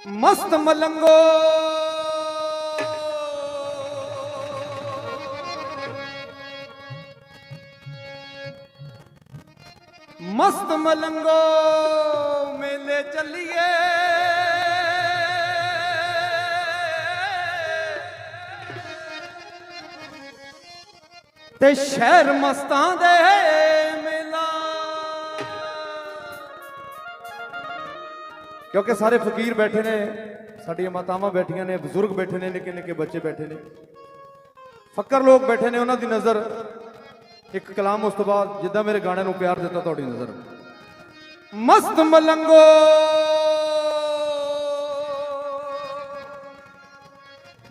ਮਸਤ ਮਲੰਗੋ ਮਸਤ ਮਲੰਗੋ ਮੇਲੇ ਚੱਲੀਏ ਤੇ ਸ਼ਹਿਰ ਮਸਤਾਂ ਦੇ ਕਿਉਂਕਿ ਸਾਰੇ ਫਕੀਰ ਬੈਠੇ ਨੇ, ਸਾਡੀਆਂ ਮਾਤਾਵਾਂ ਬੈਠੀਆਂ ਨੇ, ਬਜ਼ੁਰਗ ਬੈਠੇ ਨੇ, ਨਿੱਕੇ ਨਿੱਕੇ ਬੱਚੇ ਬੈਠੇ ਨੇ। ਫੱਕਰ ਲੋਕ ਬੈਠੇ ਨੇ ਉਹਨਾਂ ਦੀ ਨਜ਼ਰ। ਇੱਕ ਕਲਾਮ ਉਸ ਤੋਂ ਬਾਅਦ, ਜਿੱਦਾਂ ਮੇਰੇ ਗਾਣੇ ਨੂੰ ਪਿਆਰ ਦਿੱਤਾ, ਤੁਹਾਡੀ ਨਜ਼ਰ। ਮਸਤ ਮਲੰਗੋ!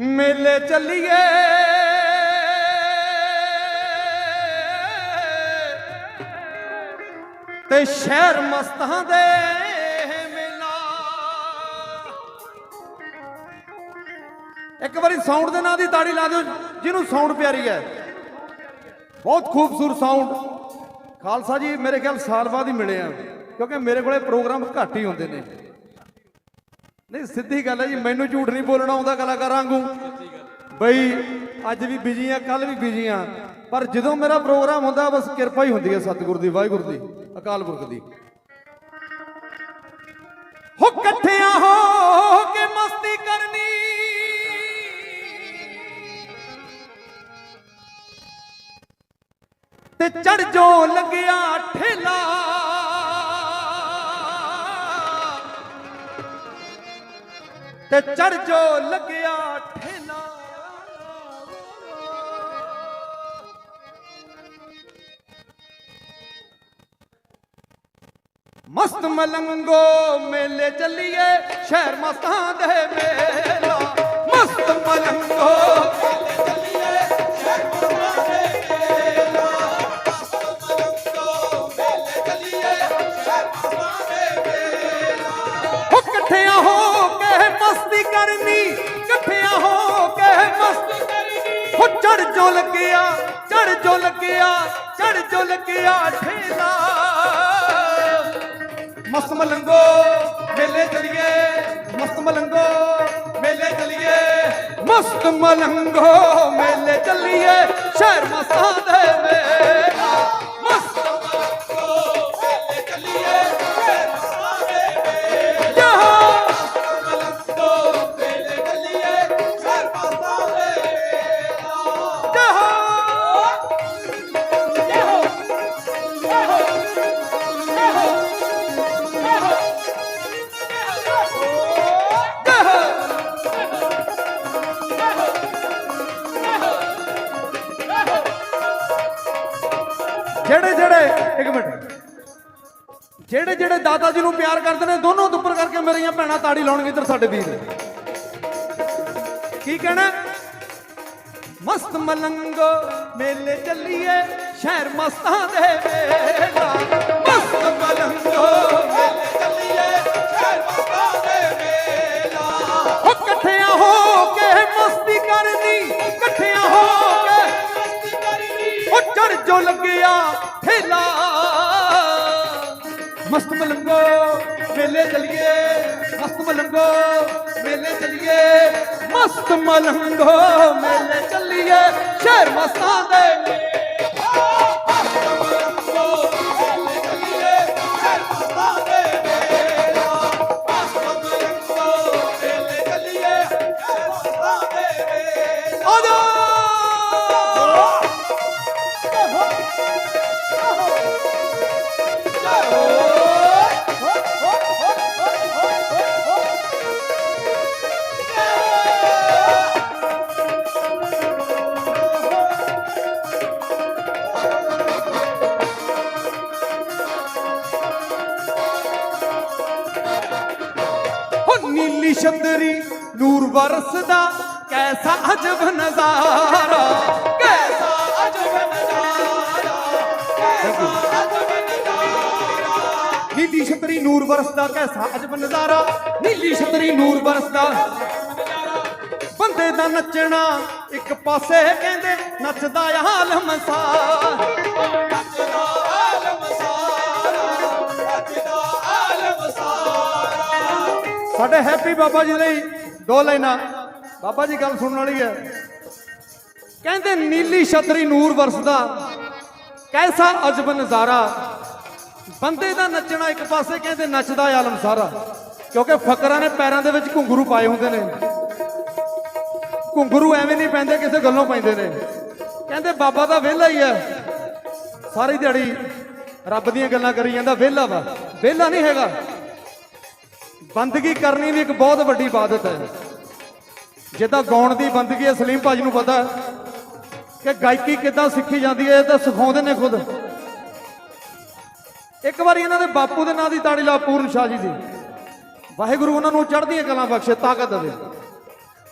ਮੇਲੇ ਚੱਲੀਏ। ਤੇ ਸ਼ਹਿਰ ਮਸਤਾਂ ਦੇ ਸਾਊਂਡ ਦੇ ਨਾਂ ਦੀ ਤਾੜੀ ਲਾ ਦਿਓ, ਜਿਹਨੂੰ ਸਾਊਂਡ ਪਿਆਰੀ ਹੈ। ਬਹੁਤ ਖੂਬਸੂਰਤ ਸਾਊਂਡ। ਖਾਲਸਾ ਜੀ, ਮੇਰੇ ਖਿਆਲ ਸਾਲ ਬਾਅਦ ਹੀ ਮਿਲੇ ਆ, ਕਿਉਂਕਿ ਮੇਰੇ ਕੋਲੇ ਪ੍ਰੋਗਰਾਮ ਘੱਟ ਹੀ ਹੁੰਦੇ ਨੇ। ਨਹੀਂ, ਸਿੱਧੀ ਗੱਲ ਹੈ ਜੀ, ਮੈਨੂੰ ਝੂਠ ਨਹੀਂ ਬੋਲਣਾ ਆਉਂਦਾ ਕਲਾਕਾਰਾਂ ਵਾਂਗੂ। ਬਈ, ਅੱਜ ਵੀ ਬਿਜ਼ੀ ਆ ਕੱਲ ਵੀ ਬਿਜ਼ੀ ਆ। ਪਰ ਜਦੋਂ ਮੇਰਾ ਪ੍ਰੋਗਰਾਮ ਹੁੰਦਾ, ਬਸ ਕਿਰਪਾ ਹੀ ਹੁੰਦੀ ਹੈ ਸਤਿਗੁਰ ਦੀ, ਵਾਹਿਗੁਰੂ ਦੀ, ਅਕਾਲ ਪੁਰਖ ਦੀ। ਹੋ ਇਕੱਠਿਆਂ ਹੋ ਤੇ ਚੜ ਜੋ ਲੱਗਿਆ ਠੇਲਾ। ਤੇ ਚੜ ਜੋ ਲੱਗਿਆ ਠੇਲਾ। ਮਸਤ ਮਲੰਗੋ ਮੇਲੇ ਚੱਲੀਏ, ਸ਼ਹਿਰ ਮਸਤਾਂ ਦੇ ਮੇਲਾ। ਮਸਤ ਮਲੰਗੋ ਕਰਨੀ, ਇਕੱਠਿਆਂ ਹੋ ਕੇ ਮਸਤੀ ਕਰਨੀ। ਹੋ ਚੜ ਜੋ ਲੱਗਿਆ ਚੜ ਜੋ ਲੱਗਿਆ ਚੜ ਜੋ ਲੱਗਿਆ ਠੇਲਾ। ਮਸਤ ਮਲੰਗੋ, ਮੇਲੇ ਚਲੀਏ, ਮਸਤ ਮਲੰਗੋ, ਮੇਲੇ ਚਲੀਏ। ਮਸਤ ਮਲੰਗੋ, ਮੇਲੇ ਚਲੀਏ, ਸ਼ਹਿਰ ਮਸਤਾਂ ਦੇ ਮੇਲਾ ਪਿਆਰ ਕਰਦੇ ਨੇ, ਦੋਨੋਂ ਦੁੱਪਰ ਕਰਕੇ ਮੇਰੀਆਂ ਭੈਣਾਂ ਤਾੜੀ ਲਾਉਣਗੇ ਇੱਧਰ ਸਾਡੇ ਵੀਰ। ਕੀ ਕਹਿਣਾ? ਮਸਤ ਮਲੰਗੋ ਮੇਲੇ ਚੱਲੀਏ, ਸ਼ਹਿਰ ਮਸਤਾਂ ਦੇ ਮੇਲਾ। ਮਸਤ ਮਲੰਗੋ ਮੇਲੇ ਚੱਲੀਏ, ਸ਼ਹਿਰ ਮਸਤਾਂ ਦੇ ਮੇਲਾ। ਹੋ ਇਕੱਠਿਆਂ ਹੋ ਕੇ ਮਸਤੀ ਕਰਨੀ, ਇਕੱਠਿਆਂ ਹੋ ਕੇ ਮਸਤੀ ਕਰਨੀ। ਹੋ ਚੜ ਜੋ ਲੱਗਿਆ, ਠੇਲਾ ਮਸਤ ਮਲੰਗੋ, ਮੇਲੇ ਚਲੀਏ। ਮਸਤ ਮਲੰਗੋ, ਮੇਲੇ ਚਲੀਏ। ਮਸਤ ਮਲੰਗੋ, ਮੇਲੇ ਚਲੀਏ। ਸ਼ਹਿਰ ਮਸਤਾਂ ਦੇ ਨੀਲੀ ਛਤਰੀ ਨੂਰ ਵਰਸਦਾ, ਕੈਸਾ ਅਜਬ ਨਜ਼ਾਰਾ, ਕੈਸਾ ਅਜਬ ਨਜ਼ਾਰਾ, ਕੈਸਾ ਅਜਬ ਨਜ਼ਾਰਾ। ਨੀਲੀ ਛਤਰੀ ਨੂਰ ਵਰਸਦਾ, ਕੈਸਾ ਅਜਬ ਨਜ਼ਾਰਾ, ਨੀਲੀ ਛਤਰੀ ਨੂਰ ਵਰਸਦਾ। ਬੰਦੇ ਦਾ ਨੱਚਣਾ ਇੱਕ ਪਾਸੇ ਕਹਿੰਦੇ, ਨੱਚਦਾ ਆਲਮ ਸਾਰਾ। ਸਾਡੇ ਹੈਪੀ ਬਾਬਾ ਜੀ ਲਈ ਦੋ ਲਾਈਨਾਂ। ਬਾਬਾ ਜੀ ਗੱਲ ਸੁਣਨ ਵਾਲੀ ਹੈ। ਕਹਿੰਦੇ ਨੀਲੀ ਛਤਰੀ ਨੂਰ ਵਰਸਦਾ, ਕੈਸਾ ਅਜਬ ਨਜ਼ਾਰਾ। ਬੰਦੇ ਦਾ ਨੱਚਣਾ ਇੱਕ ਪਾਸੇ ਕਹਿੰਦੇ ਨੱਚਦਾ ਆਲਮ ਸਾਰਾ, ਕਿਉਂਕਿ ਫਕਰਾਂ ਨੇ ਪੈਰਾਂ ਦੇ ਵਿੱਚ ਘੁੰਗਰੂ ਪਾਏ ਹੁੰਦੇ ਨੇ। ਘੁੰਗਰੂ ਐਵੇਂ ਨਹੀਂ ਪੈਂਦੇ ਕਿਸੇ ਗੱਲੋਂ ਪੈਂਦੇ ਨੇ। ਕਹਿੰਦੇ ਬਾਬਾ ਤਾਂ ਵਿਹਲਾ ਹੀ ਹੈ। ਸਾਰੀ ਦਿਹਾੜੀ ਰੱਬ ਦੀਆਂ ਗੱਲਾਂ ਕਰੀ ਜਾਂਦਾ, ਵਿਹਲਾ ਵਾ। ਵਿਹਲਾ ਨਹੀਂ ਹੈਗਾ। ਬੰਦਗੀ ਕਰਨੀ ਵੀ ਇੱਕ ਬਹੁਤ ਵੱਡੀ ਇਬਾਦਤ ਹੈ। ਜਿੱਦਾਂ ਗਾਉਣ ਦੀ ਬੰਦਗੀ ਹੈ, ਸਲੀਮ ਭਾਜੀ ਨੂੰ ਪਤਾ ਕਿ ਗਾਇਕੀ ਕਿੱਦਾਂ ਸਿੱਖੀ ਜਾਂਦੀ ਹੈ, ਇਹ ਤਾਂ ਸਿਖਾਉਂਦੇ ਨੇ ਖੁਦ। ਇੱਕ ਵਾਰੀ ਇਹਨਾਂ ਦੇ ਬਾਪੂ ਦੇ ਨਾਂ ਦੀ ਤਾੜੀ ਲਾ ਪੂਰਨ ਸ਼ਾਹ ਜੀ ਦੀ। ਵਾਹਿਗੁਰੂ ਉਹਨਾਂ ਨੂੰ ਚੜ੍ਹਦੀਆਂ ਕਲਾਂ ਬਖਸ਼ੇ, ਤਾਕਤ ਦੇਵੇ।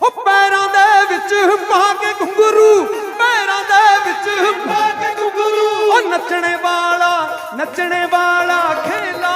ਹੋ ਪੈਰਾਂ ਦੇ ਵਿੱਚ ਪਾ ਕੇ ਘੁੰਗਰੂ, ਪੈਰਾਂ ਦੇ ਵਿੱਚ ਪਾ ਕੇ ਘੁੰਗਰੂ। ਉਹ ਨੱਚਣੇ ਵਾਲਾ ਨੱਚਣੇ ਵਾਲਾ ਖੇਲਾ।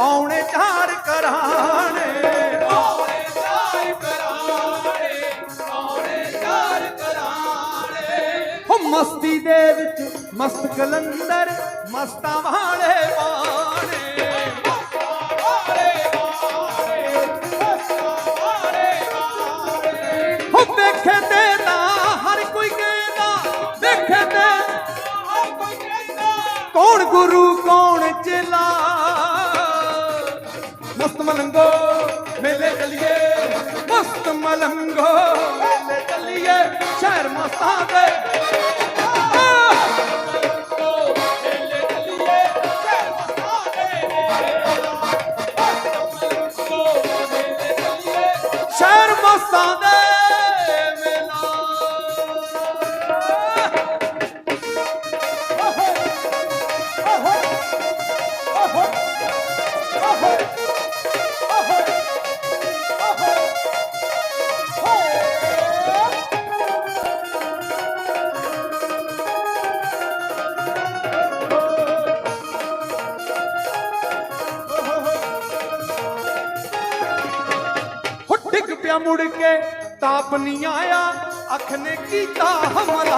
ਆਉਣੇ ਚਾਰ ਕਰਾਣੇ ਆਉਣੇ ਚਾਰ ਕਰਾਣੇ ਆਉਣੇ ਚਾਰ ਕਰਾਣੇ ਹੋ ਮਸਤੀ ਦੇ ਵਿੱਚ ਮਸਤ ਕਲੰਦਰ ਮਸਤਾਂ ਵਾਲੇ ਬਾਣੇ। ਮਲੰਗੋ ਮੇਲੇ ਚੱਲੀਏ ਮਸਤ ਮਲੰਗੋ ਮੇਲੇ ਚੱਲੀਏ ਸ਼ਹਿਰ ਮਸਤਾਂ ਦੇ ਆਪਣੀਆਂ ਨਹੀਂ ਆਇਆ ਅੱਖ ਨੇ ਕੀਤਾ ਹਮਲਾ।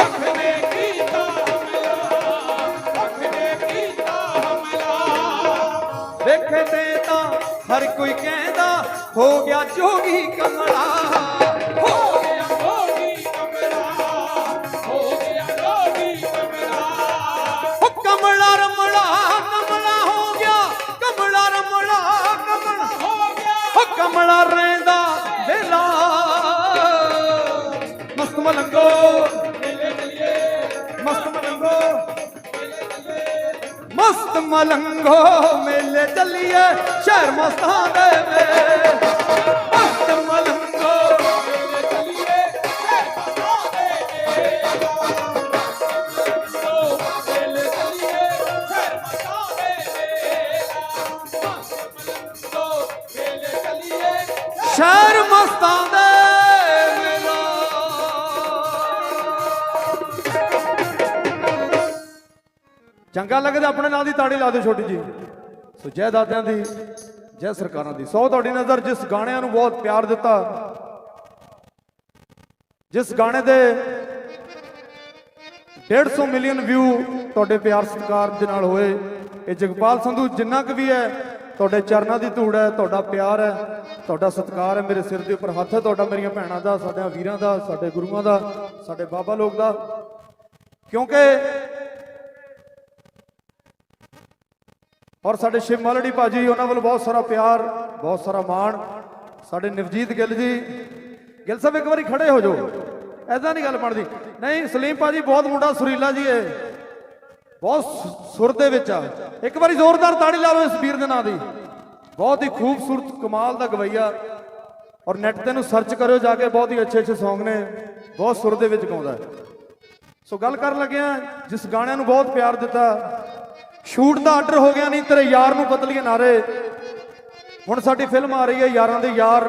ਅੱਖ ਨੇ ਕੀਤਾ ਹਮਲਾ। ਅੱਖ ਨੇ ਕੀਤਾ ਹਮਲਾ। ਵੇਖੇ ਤਾਂ ਹਰ ਕੋਈ ਕਹਿੰਦਾ, ਹੋ ਗਿਆ ਜੋਗੀ ਕਮਲਾ। ਮਲੰਗੋ ਮੇਲੇ ਚਲੀਏ ਮਸਤ ਮਲੰਗੋ ਮਸਤ ਮਲੰਗੋ ਮੇਲੇ ਚੱਲੀਏ ਸ਼ਹਿਰ ਮਸਤਾਂ ਦੇ ਵੇ ਮਸਤ ਮਲੰਗੋ ਮੇਲੇ ਚੱਲੀਏ ਸ਼ਹਿਰ ਮਸਤਾਂ ਦੇ ਸ਼ਹਿਰ ਮਸਤਾਂ ਚੰਗਾ ਲੱਗਦਾ, ਆਪਣੇ ਨਾਲ ਦੀ ਤਾੜੀ ਲਾ ਦਿਓ ਛੋਟੀ ਜੀ ਸੋ ਜੈ ਦਾਦਿਆਂ ਦੀ, ਜੈ ਸਰਕਾਰਾਂ ਦੀ। ਸੋ ਤੁਹਾਡੀ ਨਜ਼ਰ ਜਿਸ ਗਾਣਿਆਂ ਨੂੰ ਬਹੁਤ ਪਿਆਰ ਦਿੱਤਾ, ਜਿਸ ਗਾਣੇ ਦੇ 150 ਮਿਲੀਅਨ ਵਿਊ ਤੁਹਾਡੇ ਪਿਆਰ ਸਤਿਕਾਰ ਦੇ ਨਾਲ ਹੋਏ। ਇਹ ਜਗਪਾਲ ਸੰਧੂ ਜਿੰਨਾ ਕੁ ਵੀ ਹੈ, ਤੁਹਾਡੇ ਚਰਨਾਂ ਦੀ ਧੂੜ ਹੈ, ਤੁਹਾਡਾ ਪਿਆਰ ਹੈ, ਤੁਹਾਡਾ ਸਤਿਕਾਰ ਹੈ ਮੇਰੇ ਸਿਰ ਦੇ ਉੱਪਰ। ਹੱਥ ਹੈ ਤੁਹਾਡਾ, ਮੇਰੀਆਂ ਭੈਣਾਂ ਦਾ, ਸਾਡਿਆਂ ਵੀਰਾਂ ਦਾ, ਸਾਡੇ ਗੁਰੂਆਂ ਦਾ, ਸਾਡੇ ਬਾਬਾ ਲੋਕ ਦਾ। ਕਿਉਂਕਿ ਔਰ ਸਾਡੇ ਸ਼ਿਵ ਮਾਲੜੀ ਭਾਜੀ, ਉਹਨਾਂ ਵੱਲ ਬਹੁਤ ਸਾਰਾ ਪਿਆਰ, ਬਹੁਤ ਸਾਰਾ ਮਾਣ। ਸਾਡੇ ਨਵਜੀਤ ਗਿੱਲ ਜੀ, ਗਿੱਲ ਸਾਹਿਬ ਇੱਕ ਵਾਰੀ ਖੜੇ ਹੋ ਜਾਓ। ਐਦਾਂ ਨਹੀਂ ਗੱਲ ਬਣਦੀ। ਨਹੀਂ, ਸਲੀਮ ਭਾਜੀ, ਬਹੁਤ ਮੁੰਡਾ ਸੁਰੀਲਾ ਜੀ ਇਹ। ਬਹੁਤ ਸੁ- ਸੁਰ ਦੇ ਵਿੱਚ ਆ। ਇੱਕ ਵਾਰੀ ਜ਼ੋਰਦਾਰ ਤਾੜੀ ਲਾ ਲਓ ਇਸ ਵੀਰ ਦੇ ਨਾਂ ਦੀ। ਬਹੁਤ ਹੀ ਖੂਬਸੂਰਤ ਕਮਾਲ ਦਾ ਗਵਈਆ। ਔਰ ਨੈਟ ਤੇ ਨੂੰ ਸਰਚ ਕਰਿਓ ਜਾ ਕੇ, ਬਹੁਤ ਹੀ ਅੱਛੇ ਅੱਛੇ Song ਨੇ। ਬਹੁਤ ਸੁਰ ਦੇ ਵਿੱਚ ਗਾਉਂਦਾ ਸੋ ਗੱਲ ਕਰਨ ਲੱਗਿਆ ਜਿਸ ਗਾਣਿਆਂ ਨੂੰ ਬਹੁਤ ਪਿਆਰ ਦਿੱਤਾ ਸ਼ੂਟ ਦਾ ਆਰਡਰ ਹੋ ਗਿਆ ਨਹੀਂ, ਤੇਰੇ ਯਾਰ ਨੂੰ ਬਦਲੀਏ ਨਾਰੇ। ਹੁਣ ਸਾਡੀ ਫਿਲਮ ਆ ਰਹੀ ਹੈ ਯਾਰਾਂ ਦੇ ਯਾਰ।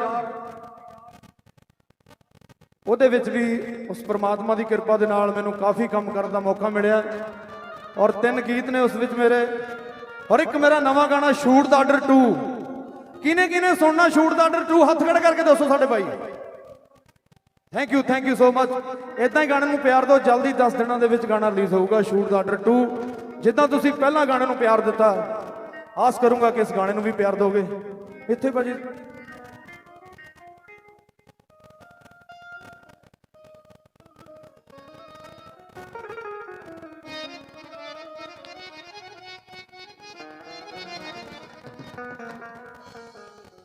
ਉਹਦੇ ਵਿੱਚ ਵੀ ਉਸ ਪ੍ਰਮਾਤਮਾ ਦੀ ਕਿਰਪਾ ਦੇ ਨਾਲ ਮੈਨੂੰ ਕਾਫੀ ਕੰਮ ਕਰਨ ਦਾ ਮੌਕਾ ਮਿਲਿਆ। ਔਰ ਤਿੰਨ ਗੀਤ ਨੇ ਉਸ ਵਿੱਚ ਮੇਰੇ। ਔਰ ਇੱਕ ਮੇਰਾ ਨਵਾਂ ਗਾਣਾ, ਸ਼ੂਟ ਦਾ ਆਰਡਰ 2 ਕਿਨੇ ਕਿਨੇ ਸੁਣਨਾ ਸ਼ੂਟ ਦਾ ਆਰਡਰ 2 ਹੱਥ ਖੜ ਕਰਕੇ ਦੱਸੋ ਸਾਡੇ ਭਾਈ। Thank you thank you so much ਇਦਾਂ ਹੀ ਗਾਣੇ ਨੂੰ ਪਿਆਰ ਦਿਓ, ਜਲਦੀ 10 ਦਿਨਾਂ ਦੇ ਵਿੱਚ ਗਾਣਾ ਰਿਲੀਜ਼ ਹੋਊਗਾ ਸ਼ੂਟ ਦਾ ਆਰਡਰ 2 ਜਿੱਦਾਂ ਤੁਸੀਂ ਪਹਿਲਾਂ ਗਾਣੇ ਨੂੰ ਪਿਆਰ ਦਿੱਤਾ, ਆਸ ਕਰੂੰਗਾ ਕਿ ਇਸ ਗਾਣੇ ਨੂੰ ਵੀ ਪਿਆਰ ਦੋਗੇ। ਇੱਥੇ ਭਾਜੀ।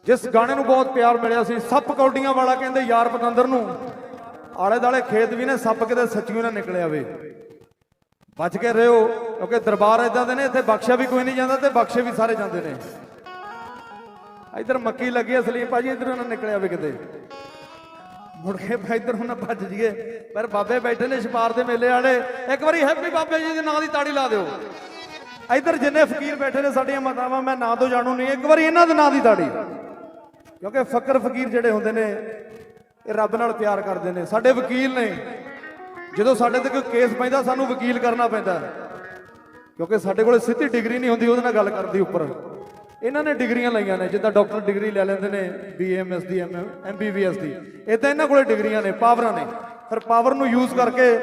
ਜਿਸ ਗਾਣੇ ਨੂੰ ਬਹੁਤ ਪਿਆਰ ਮਿਲਿਆ ਸੀ, ਸੱਪ ਕੌਡੀਆਂ ਵਾਲਾ ਕਹਿੰਦੇ ਯਾਰ ਪਤੰਦਰ ਨੂੰ। ਆਲੇ ਦਾਲੇ ਖੇਤ ਵੀ ਨੇ, ਸੱਪ ਕਿਤੇ ਸੱਚੀਓ ਨਾ ਨਿਕਲਿਆ ਵੇ। ਬਚ ਕੇ ਰਹੋ, ਕਿਉਂਕਿ ਦਰਬਾਰ ਇਦਾਂ ਦੇ ਨੇ, ਇੱਥੇ ਬਖਸ਼ਿਆ ਵੀ ਕੋਈ ਨਹੀਂ ਜਾਂਦਾ ਤੇ ਬਖਸ਼ੇ ਵੀ ਸਾਰੇ ਜਾਂਦੇ ਨੇ। ਇਧਰ ਮੱਕੀ ਲੱਗੀ ਹੈ ਸਲੀਮ, ਭਾਜੀ ਇਧਰ ਨਾ ਨਿਕਲਿਆ ਵੀ ਕਿਤੇ। ਮੁੜ ਕੇ ਭਾਈ ਇਧਰ ਹੁਣ ਭੱਜ ਜੀਏ ਪਰ ਬਾਬੇ ਬੈਠੇ ਨੇ ਛਪਾਰ ਦੇ ਮੇਲੇ ਵਾਲੇ। ਇੱਕ ਵਾਰੀ ਹੈਪੀ ਬਾਬੇ ਜੀ ਦੇ ਨਾਂ ਦੀ ਤਾੜੀ ਲਾ ਦਿਓ। ਇਧਰ ਜਿੰਨੇ ਫਕੀਰ ਬੈਠੇ ਨੇ ਸਾਡੀਆਂ ਮਾਤਾਵਾਂ, ਮੈਂ ਨਾਂ ਤੋਂ ਜਾਣੂ ਨਹੀਂ, ਇੱਕ ਵਾਰੀ ਇਹਨਾਂ ਦੇ ਨਾਂ ਦੀ ਤਾੜੀ। ਕਿਉਂਕਿ ਫਕਰ ਫਕੀਰ ਜਿਹੜੇ ਹੁੰਦੇ ਨੇ, ਇਹ ਰੱਬ ਨਾਲ ਪਿਆਰ ਕਰਦੇ ਨੇ, ਸਾਡੇ ਵਕੀਲ ਨੇ। ਜਦੋਂ ਸਾਡੇ ਤੇ ਕੋਈ ਕੇਸ ਪੈਂਦਾ, ਸਾਨੂੰ ਵਕੀਲ ਕਰਨਾ ਪੈਂਦਾ। ਕਿਉਂਕਿ ਸਾਡੇ ਕੋਲੇ ਸਿੱਧੀ ਡਿਗਰੀ ਨਹੀਂ ਹੁੰਦੀ, ਉਹਦੇ ਨਾਲ ਗੱਲ ਕਰਨ ਦੀ ਉੱਪਰ। ਇਹਨਾਂ ਨੇ ਡਿਗਰੀਆਂ ਲਈਆਂ ਨੇ, ਜਿੱਦਾਂ ਡਾਕਟਰ ਡਿਗਰੀ ਲੈ ਲੈਂਦੇ ਨੇ ਬੀਐਮਐਸ ਦੀ ਐਮਬੀਬੀਐਸ ਦੀ। ਇਦਾਂ ਇਹਨਾਂ ਕੋਲੇ ਡਿਗਰੀਆਂ ਨੇ, ਪਾਵਰਾਂ ਨੇ। ਫਿਰ ਪਾਵਰ ਨੂੰ ਯੂਜ਼ ਕਰਕੇ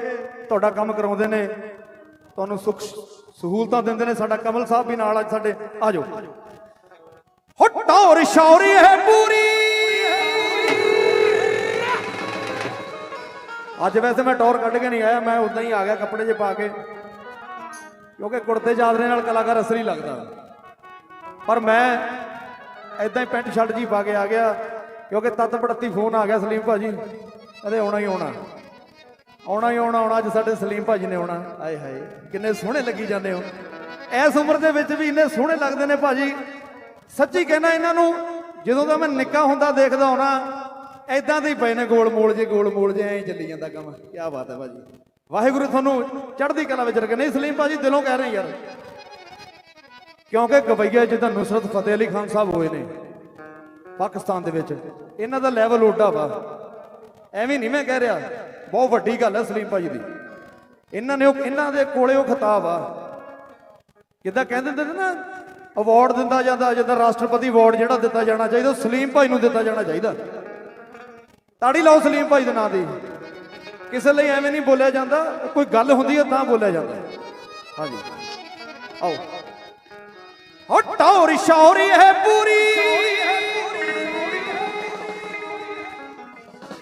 ਤੁਹਾਡਾ ਕੰਮ ਕਰਾਉਂਦੇ ਨੇ। ਤੁਹਾਨੂੰ ਸੁੱਖ ਸਹੂਲਤਾਂ ਦਿੰਦੇ ਨੇ। ਸਾਡਾ ਕਮਲ ਸਾਹਿਬ ਵੀ ਨਾਲ ਅੱਜ ਸਾਡੇ, ਆ ਜਾਓ। ਹੋ ਟੌਰ ਸ਼ੌਰੀ ਹੈ ਪੂਰੀ। ਅੱਜ ਵੈਸੇ ਮੈਂ ਟੌਰ ਕੱਢ ਕੇ ਨਹੀਂ ਆਇਆ, ਮੈਂ ਉਦਾਂ ਹੀ ਆ ਗਿਆ ਕੱਪੜੇ ਜੇ ਪਾ ਕੇ। ਕਿਉਂਕਿ ਕੁੜਤੇ ਚਾਦਰੇ ਨਾਲ ਕਲਾਕਾਰ ਅਸਲੀ ਲੱਗਦਾ। ਪਰ ਮੈਂ ਐਦਾਂ ਹੀ ਪੈਂਟ ਸ਼ਰਟ ਜੀ ਪਾ ਕੇ ਆ ਗਿਆ, ਕਿਉਂਕਿ ਤਤ ਪੜਤੀ ਫੋਨ ਆ ਗਿਆ ਸਲੀਮ ਭਾਜੀ। ਕਹਿੰਦੇ ਆਉਣਾ ਹੀ ਆਉਣਾ। ਆਉਣਾ ਹੀ ਆਉਣਾ ਆਉਣਾ ਅੱਜ ਸਾਡੇ ਸਲੀਮ ਭਾਜੀ ਨੇ ਆਉਣਾ। ਆਏ ਹਾਏ, ਕਿੰਨੇ ਸੋਹਣੇ ਲੱਗੀ ਜਾਂਦੇ ਹੋ। ਇਸ ਉਮਰ ਦੇ ਵਿੱਚ ਵੀ ਇੰਨੇ ਸੋਹਣੇ ਲੱਗਦੇ ਨੇ ਭਾਜੀ। ਸੱਚੀ ਕਹਿਣਾ ਇਹਨਾਂ ਨੂੰ, ਜਦੋਂ ਦਾ ਮੈਂ ਨਿੱਕਾ ਹੁੰਦਾ ਦੇਖਦਾ ਹੋਣਾ ਐਦਾਂ ਦੇ ਹੀ ਪਏ ਨੇ ਗੋਲ ਮੋਲ ਜੇ, ਗੋਲ ਮੋਲ ਜੇ, ਐਂ ਚੱਲੀ ਜਾਂਦਾ ਕੰਮ। ਕੀ ਬਾਤ ਹੈ ਭਾਜੀ। ਵਾਹਿਗੁਰੂ ਤੁਹਾਨੂੰ ਚੜ੍ਹਦੀ ਕਲਾ ਵਿੱਚ ਰੱਖੇ। ਨਹੀਂ, ਸਲੀਮ ਭਾਜੀ, ਦਿਲੋਂ ਕਹਿ ਰਹੇ ਯਾਰ। ਕਿਉਂਕਿ ਗਵਈਆ ਜਿੱਦਾਂ ਨੁਸਰਤ ਫਤਿਹ ਅਲੀ ਖਾਨ ਸਾਹਿਬ ਹੋਏ ਨੇ ਪਾਕਿਸਤਾਨ ਦੇ ਵਿੱਚ। ਇਹਨਾਂ ਦਾ ਲੈਵਲ ਉੱਡਾ ਵਾ। ਐਵੇਂ ਨਹੀਂ ਮੈਂ ਕਹਿ ਰਿਹਾ। ਬਹੁਤ ਵੱਡੀ ਗੱਲ ਹੈ ਸਲੀਮ ਭਾਜੀ ਦੀ। ਇਹਨਾਂ ਨੇ ਉਹ ਇਹਨਾਂ ਦੇ ਕੋਲੇ ਉਹ ਖਿਤਾਬ ਆ ਕਿੱਦਾਂ ਕਹਿੰਦੇ ਹੁੰਦੇ ਨੇ ਨਾ ਅਵਾਰਡ ਦਿੰਦਾ ਜਾਂਦਾ, ਜਿੱਦਾਂ ਰਾਸ਼ਟਰਪਤੀ ਅਵਾਰਡ ਜਿਹੜਾ ਦਿੱਤਾ ਜਾਣਾ ਚਾਹੀਦਾ, ਉਹ ਸਲੀਮ ਭਾਈ ਨੂੰ ਦਿੱਤਾ ਜਾਣਾ ਚਾਹੀਦਾ। ਤਾੜੀ ਲਾਓ ਸਲੀਮ ਭਾਈ ਦੇ ਨਾਂ ਦੀ। ਕਿਸੇ ਲਈ ਐਵੇਂ ਨਹੀਂ ਬੋਲਿਆ ਜਾਂਦਾ, ਕੋਈ ਗੱਲ ਹੁੰਦੀ ਹੈ ਤਾਂ ਬੋਲਿਆ ਜਾਂਦਾ ਹਾਂਜੀ। ਆਓ। ਹੋ ਟੌਰ ਸ਼ੌਰੀ ਹੈ ਪੂਰੀ।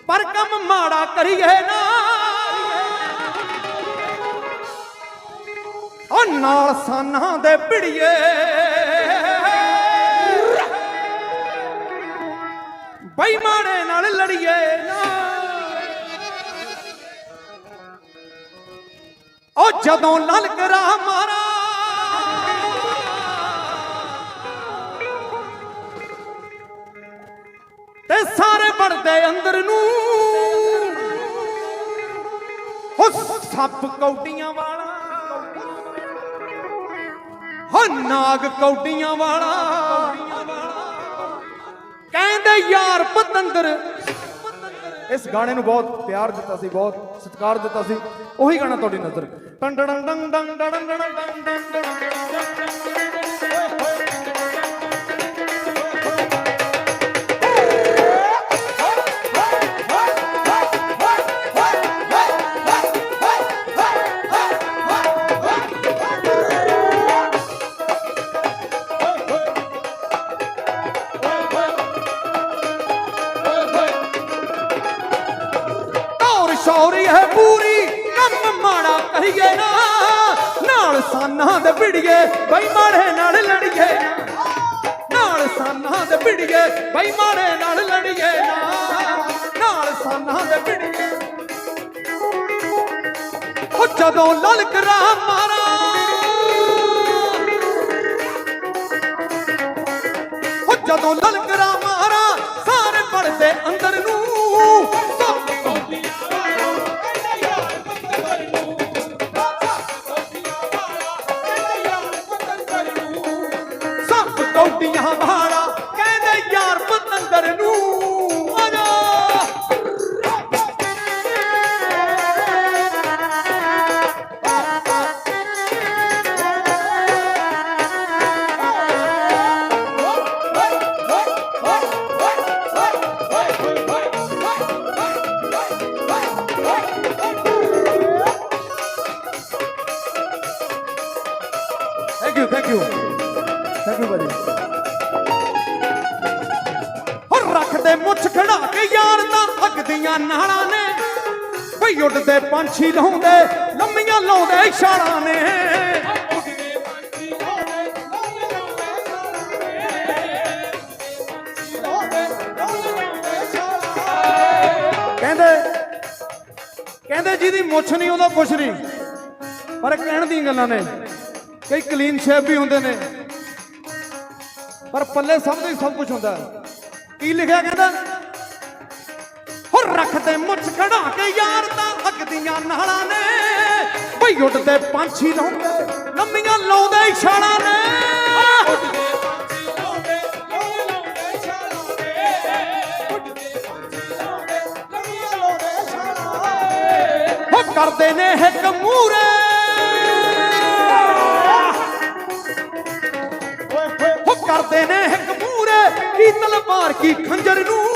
ਪਰ ਕੰਮ ਮਾੜਾ ਕਰੀਏ ਨਾ। ਉਹ ਨਾਲ ਸਾਨਾਂ ਦੇ ਭਿੜੀਏ। ਬਈ ਨਾਲ ਲੜੀਏ। ਨਾ ਓ ਜਦੋਂ ਲਲਕਰਾ ਮਾਰਾ ਤੇ ਸਾਰੇ ਬਣਦੇ ਅੰਦਰ ਨੂੰ ਹੋ ਸੱਪ ਕੌਡੀਆਂ ਵਾਲਾ ਹੋ ਨਾਗ ਕੌਡੀਆਂ ਵਾਲਾ ਕਹਿੰਦੇ ਯਾਰ ਪਤੰਦਰ ਇਸ ਗਾਣੇ ਨੂੰ ਬਹੁਤ ਪਿਆਰ ਦਿੱਤਾ ਸੀ ਬਹੁਤ ਸਤਿਕਾਰ ਦਿੱਤਾ ਸੀ ਉਹੀ ਗਾਣਾ ਤੁਹਾਡੀ ਨਜ਼ਰ ਟੰ ਟੰ ਟੰ ਟੰ ਟੰ ਟੰ ਟੰ ਸਾਨਾਂ ਦੇ ਬਈ ਮਾੜੇ ਨਾਲ ਲੜੀਏ। ਨਾਲ ਸਾਨਾਂ ਦੇ ਵਿੜੀਏ ਬਈ ਨਾਲ ਲੜੀਏ ਨਾਲ ਸਾਨਾਂ ਦੇ ਵਿੜੀਏ ਉਹ ਜਦੋਂ ਲਲਕਰਾ ਮਾਰਾ। ਉਹ ਜਦੋਂ ਲਲਕਰਾ ਮਾਰਾ, ਸਾਰੇ ਪੜਦੇ ਅੰਦਰ ਨੂੰ। ਕੌਡੀਆਂ ਮੁੱਛ ਖੜਾ ਕੇ ਯਾਰ ਤਾਂ ਅੱਗ ਨਾਲਾਂ ਨੇ। ਬਈ ਉੱਡਦੇ ਪੰਛੀ ਲਾਉਂਦੇ, ਲੰਮੀਆਂ ਲਾਉਂਦੇ ਇਸ਼ਾਰਾਂ ਨੇ। ਕਹਿੰਦੇ ਕਹਿੰਦੇ ਜਿਹਦੀ ਮੁੱਛ ਨਹੀਂ ਉਹਦਾ ਕੁਛ ਨਹੀਂ, ਪਰ ਕਹਿਣ ਦੀਆਂ ਗੱਲਾਂ ਨੇ। ਕਈ ਕਲੀਨ ਸ਼ੇਪ ਵੀ ਹੁੰਦੇ ਨੇ, ਪਰ ਪੱਲੇ ਸਭ ਦੇ ਸਭ ਕੁਝ ਹੁੰਦਾ ਹੈ। ਕੀ ਲਿਖਿਆ ਕਹਿੰਦਾ? ਹੋ ਰੱਖਦੇ ਮੁੱਛ ਖੜਾ ਕੇ ਯਾਰ ਤਾਂ ਅੱਗ ਦੀਆਂ ਨਾਲਾਂ ਨੇ। ਬਈ ਉੱਡਦੇ ਪੰਛੀ ਲਾਉਂਦੇ ਲੰਮੀਆਂ ਲਾਉਂਦੇ ਛਾਲਾਂ ਨੇ। ਹੋ ਕਰਦੇ ਨੇ ਇੱਕ ਮੂਰੇ ਮੂਰੇ ਤਲਵਾਰ ਕੀ ਖੰਜਰ ਨੂੰ?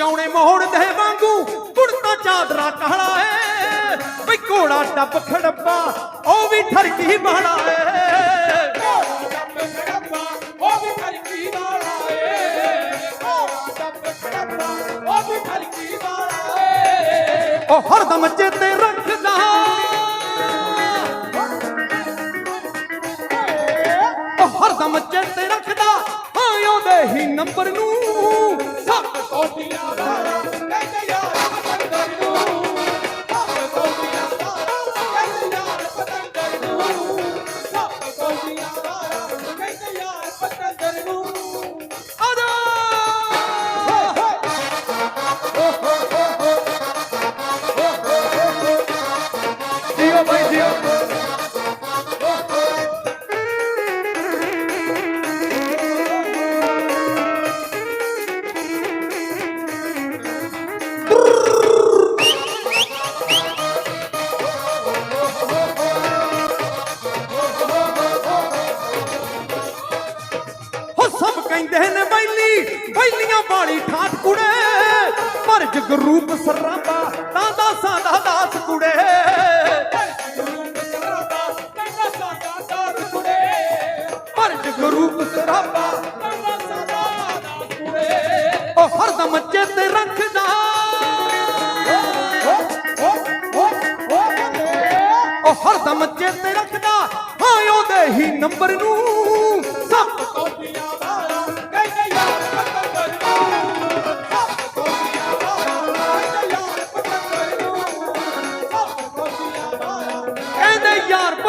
ਜਿਉਣੇ ਮੋੜ ਦੇ ਵਾਂਗੂ ਕੁੜਤਾ ਚਾਦਰਾ ਕਾਲਾ ਏ। ਬਈ ਘੋੜਾ ਟੱਪ ਖੜੱਪਾ, ਉਹ ਵੀ ਠਰਕੀ ਬਾਲਾ ਏ। ਉਹ ਹਰਦਮ ਚੇਤੇ ਰੱਖਦਾ ਉਹ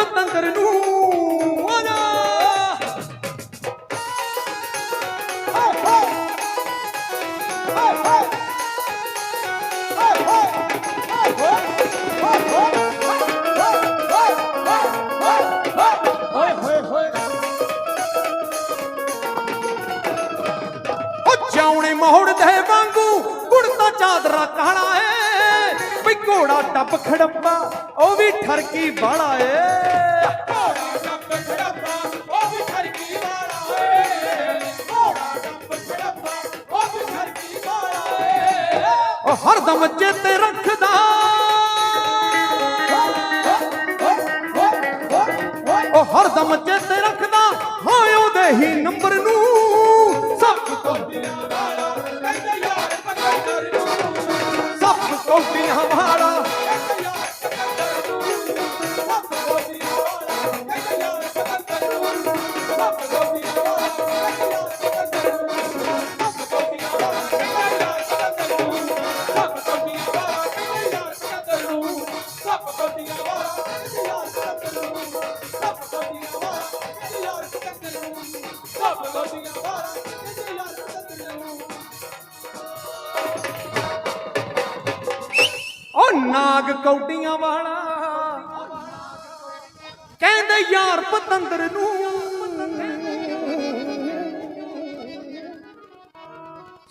ਮਤੰਤਰ ਨੂੰ ਆਜਾ ਮੋੜ ਦੇ ਵਾਂਗੂ ਕੁੜਤਾ ਚਾਦਰਾ ਕਾਲਾ ਏ। ਵੀ ਘੋੜਾ ਟੱਪ ਖੜੱਪਾ, ਉਹ ਵੀ ਠਰਕੀ ਬਾਲਾ ਏ।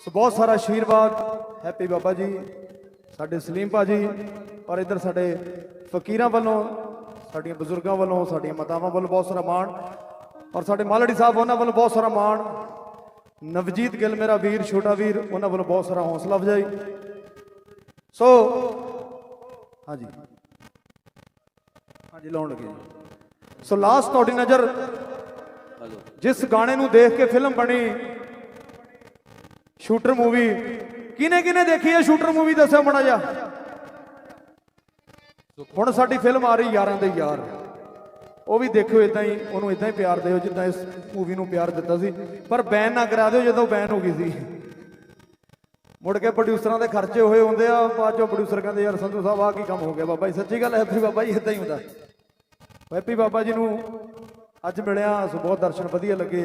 ਸੋ ਬਹੁਤ ਸਾਰਾ ਆਸ਼ੀਰਵਾਦ ਹੈਪੀ ਬਾਬਾ ਜੀ ਸਾਡੇ ਸਲੀਮ ਭਾਜੀ ਔਰ ਇੱਧਰ ਸਾਡੇ ਫਕੀਰਾਂ ਵੱਲੋਂ ਸਾਡੀਆਂ ਬਜ਼ੁਰਗਾਂ ਵੱਲੋਂ ਸਾਡੀਆਂ ਮਾਤਾਵਾਂ ਵੱਲੋਂ ਬਹੁਤ ਸਾਰਾ ਮਾਣ ਔਰ ਸਾਡੇ ਮਾਲੜੀ ਸਾਹਿਬ ਉਹਨਾਂ ਵੱਲੋਂ ਬਹੁਤ ਸਾਰਾ ਮਾਣ। ਨਵਜੀਤ ਗਿੱਲ ਮੇਰਾ ਵੀਰ ਛੋਟਾ ਵੀਰ ਉਹਨਾਂ ਵੱਲੋਂ ਬਹੁਤ ਸਾਰਾ ਹੌਸਲਾ ਅਫਜ਼ਾਈ। ਸੋ ਹਾਂਜੀ। ਹਾਂਜੀ ਲਾਉਣ ਲੱਗੇ। ਸੋ ਲਾਸਟ ਤੁਹਾਡੀ ਨਜ਼ਰ ਜਿਸ ਗਾਣੇ ਨੂੰ ਦੇਖ ਕੇ ਫਿਲਮ ਬਣੀ ਸ਼ੂਟਰ ਮੂਵੀ। ਕਿਨੇ ਕਿਨੇ ਦੇਖੀ ਹੈ ਸ਼ੂਟਰ ਮੂਵੀ? ਦੱਸਿਓ ਮੜਾ ਜਾ ਹੁਣ ਸਾਡੀ ਫਿਲਮ ਆ ਰਹੀ ਯਾਰਾਂ ਦੇ ਯਾਰ। ਉਹ ਵੀ ਦੇਖਿਓ ਇਦਾਂ ਹੀ, ਉਹਨੂੰ ਇਦਾਂ ਹੀ ਪਿਆਰ ਦਿਓ, ਜਿੱਦਾਂ ਇਸ ਮੂਵੀ ਨੂੰ ਪਿਆਰ ਦਿੱਤਾ ਸੀ। ਪਰ ਬੈਨ ਨਾ ਕਰਾ ਦਿਓ ਜਦੋਂ ਬੈਨ ਹੋ ਗਈ ਸੀ। ਮੁੜ ਕੇ ਪ੍ਰੋਡਿਊਸਰਾਂ ਦੇ ਖਰਚੇ ਹੋਏ ਹੁੰਦੇ ਆ, ਬਾਅਦ ਚੋਂ ਪ੍ਰੋਡਿਊਸਰ ਕਹਿੰਦੇ, ਯਾਰ ਸੰਧੂ ਸਾਹਿਬ, ਆਹ ਕੀ ਕੰਮ ਹੋ ਗਿਆ ਬਾਬਾ ਜੀ? ਸੱਚੀ ਗੱਲ ਹੈ ਹੈਪੀ ਬਾਬਾ ਜੀ ਇਦਾਂ ਹੀ ਹੁੰਦਾ। ਹੈਪੀ ਬਾਬਾ ਜੀ ਨੂੰ ਅੱਜ ਮਿਲਿਆ, ਸੋ ਬਹੁਤ ਦਰਸ਼ਨ ਵਧੀਆ ਲੱਗੇ।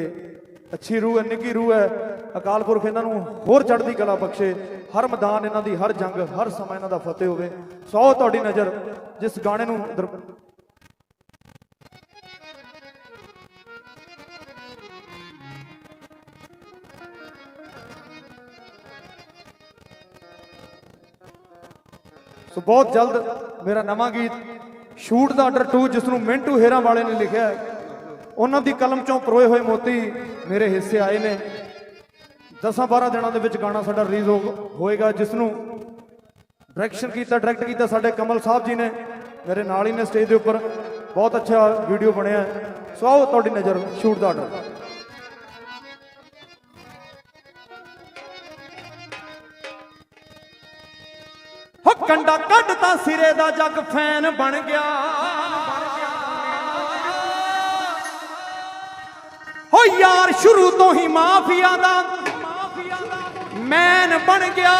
ਅੱਛੀ ਰੂਹ ਹੈ, ਨਿੱਘੀ ਰੂਹ ਹੈ। ਅਕਾਲ ਪੁਰਖ ਇਹਨਾਂ ਨੂੰ ਹੋਰ ਚੜ੍ਹਦੀ ਕਲਾ ਬਖਸ਼ੇ। ਹਰ ਮੈਦਾਨ ਇਹਨਾਂ ਦੀ, ਹਰ ਜੰਗ, ਹਰ ਸਮਾਂ ਇਹਨਾਂ ਦਾ ਫਤਿਹ ਹੋਵੇ। ਸੋ ਤੁਹਾਡੀ ਨਜ਼ਰ ਜਿਸ ਗਾਣੇ ਨੂੰ ਦਰ- ਸੋ ਬਹੁਤ ਜਲਦ ਮੇਰਾ ਨਵਾਂ ਗੀਤ, ਸ਼ੂਟ ਦਾ ਆਰਡਰ 2 ਜਿਸ ਨੂੰ ਮਿੰਟੂ ਹੇਰਾ ਵਾਲੇ ਨੇ ਲਿਖਿਆ ਹੈ। ਉਹਨਾਂ ਦੀ ਕਲਮ ਚੋਂ ਪਰੋਏ ਹੋਏ ਮੋਤੀ ਮੇਰੇ ਹਿੱਸੇ ਆਏ ਨੇ। 10-12 ਦਿਨਾਂ ਦੇ ਵਿੱਚ ਗਾਣਾ ਸਾਡਾ ਰਿਲੀਜ਼ ਹੋਏਗਾ ਜਿਸ ਨੂੰ ਡਾਇਰੈਕਸ਼ਨ ਕੀਤਾ ਡਾਇਰੈਕਟ ਕੀਤਾ ਸਾਡੇ ਕਮਲ ਸਾਹਿਬ ਜੀ ਨੇ। ਮੇਰੇ ਨਾਲ ਹੀ ਨੇ ਸਟੇਜ ਦੇ ਉੱਪਰ। ਬਹੁਤ ਅੱਛਾ ਵੀਡੀਓ ਬਣਿਆ। ਸੋ ਆਓ ਤੁਹਾਡੀ ਨਜ਼ਰ ਸ਼ੂਟ ਦਾ ਆਰਡਰ ਕੰਡਾ ਕੱਢਤਾ ਸਿਰੇ ਦਾ ਜੱਗ ਫੈਨ ਬਣ ਗਿਆ। ਹੋ ਯਾਰ, ਸ਼ੁਰੂ ਤੋਂ ਹੀ ਮਾਫੀਆ ਦਾ ਮੈਨ ਬਣ ਗਿਆ।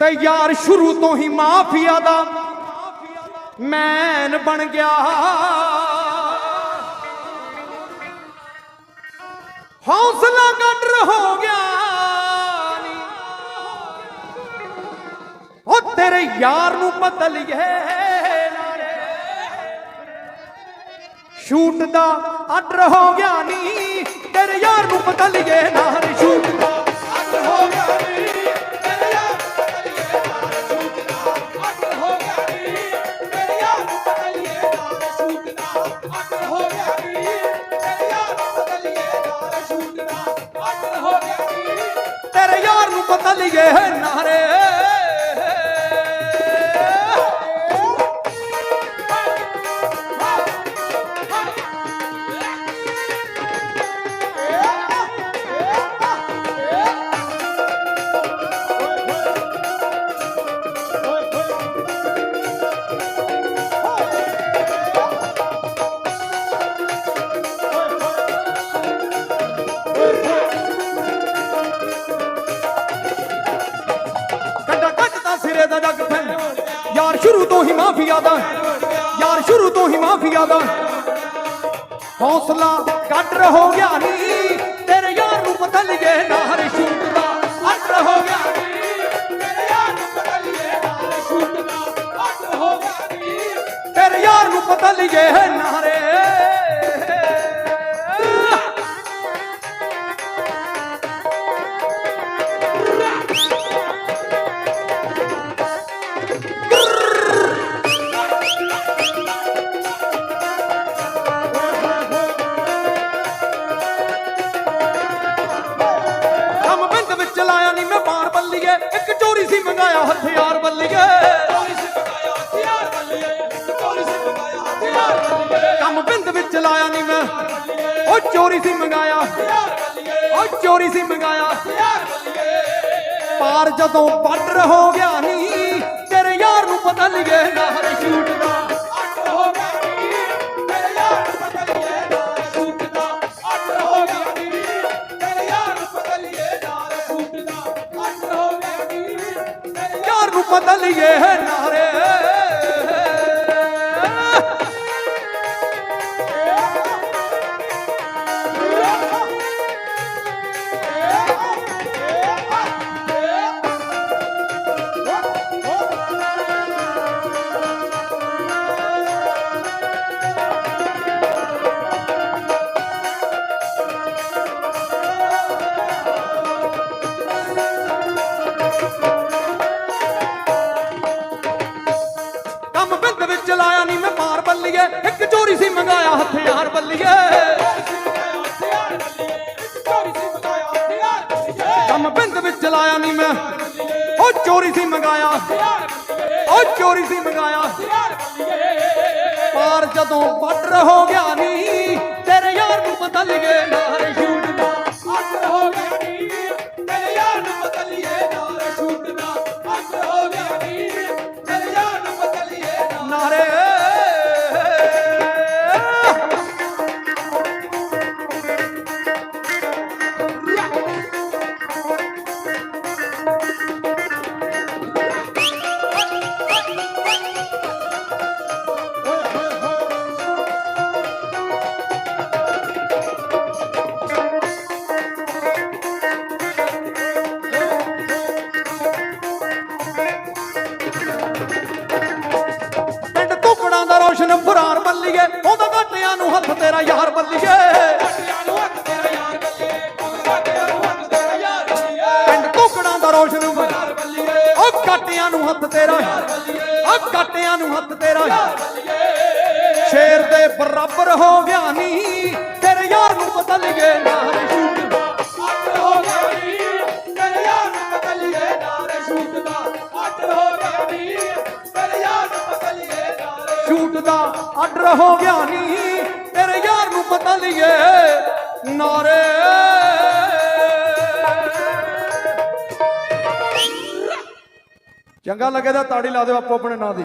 ਤੇ ਯਾਰ, ਸ਼ੁਰੂ ਤੋਂ ਹੀ ਮਾਫੀਆ ਦਾ ਮੈਨ ਬਣ ਗਿਆ। ਹੌਸਲਾ ਗੱਡਰ ਹੋ ਗਿਆ। ਤੇਰੇ ਯਾਰ ਨੂੰ ਪਤਾ ਲਿਏ ਸ਼ੂਟ ਦਾ ਆਰਡਰ ਹੋ ਗਿਆ ਨੀ ਤੇਰੇ ਯਾਰ ਨੂੰ ਪਤਾ ਨਾਰੇ। ਨਾਰ। ਸ਼ੂਟ ਦਾ ਅੱਡ ਹੋ ਗਿਆ ਨੀ ਤੇਰੇ ਯਾਰ ਨੂੰ ਨਾਲ ਸ਼ੂਟ ਦਾ ਬਦਲੀਏ ਨਾਲ ਚੋਰੀ ਸੀ ਮੰਗਾਇਆ। ਪਾਰ ਜਦੋਂ ਬਾਰਡਰ ਹੋ ਗਿਆ ਨਹੀਂ ਤੇਰੇ ਯਾਰ ਨੂੰ ਪਤਾ ਲਿਗੇ ਨਾਲ ਸ਼ੂਟ ਦਾ। ਯਾਰ ਨੂੰ ਪਤਾ ਲਿਗੇ ਨਾਰੇ ਸ਼ੇਰ ਦੇ ਬਰਾਬਰ ਹੋ ਗਿਆ ਨਹੀਂ ਤੇਰੇ ਯਾਰ ਨੂੰ ਪਤਾ ਲਿਗੇ ਨਾਰੇ ਸ਼ੂਟ ਦਾ। ਸ਼ੂਟ ਦਾ। ਆਰਡਰ ਹੋ ਗਿਆ ਨਹੀਂ ਤੇਰੇ ਯਾਰ ਨੂੰ ਪਤਾ ਲਿਏ ਨਾਰੇ। ਚੰਗਾ ਲੱਗੇ ਤਾਂ ਤਾੜੀ ਲਾ ਦਿਓ ਆਪੋ ਆਪਣੇ ਨਾਂ ਦੀ।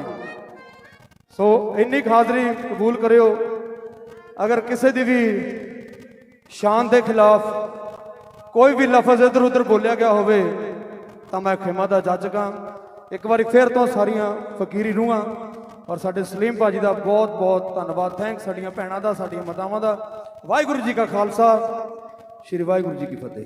ਸੋ ਇੰਨੀ ਕੁ ਹਾਜ਼ਰੀ ਕਬੂਲ ਕਰਿਓ। ਅਗਰ ਕਿਸੇ ਦੀ ਵੀ ਸ਼ਾਨ ਦੇ ਖਿਲਾਫ ਕੋਈ ਵੀ ਲਫ਼ਜ਼ ਇਧਰ ਉਧਰ ਬੋਲਿਆ ਗਿਆ ਹੋਵੇ, ਤਾਂ ਮੈਂ ਖਿਮਾ ਦਾ ਜੱਜ ਕਾਂ ਇੱਕ ਵਾਰੀ ਫੇਰ ਤੋਂ ਸਾਰੀਆਂ ਫਕੀਰੀ ਰੂਹਾਂ ਔਰ ਸਾਡੇ ਸਲੀਮ ਭਾਜੀ ਦਾ ਬਹੁਤ ਬਹੁਤ ਧੰਨਵਾਦ। ਥੈਂਕ ਸਾਡੀਆਂ ਭੈਣਾਂ ਦਾ, ਸਾਡੀਆਂ ਮਾਤਾਵਾਂ ਦਾ। ਵਾਹਿਗੁਰੂ ਜੀ ਕਾ ਖਾਲਸਾ, ਸ੍ਰੀ ਵਾਹਿਗੁਰੂ ਜੀ ਕੀ ਫਤਿਹ।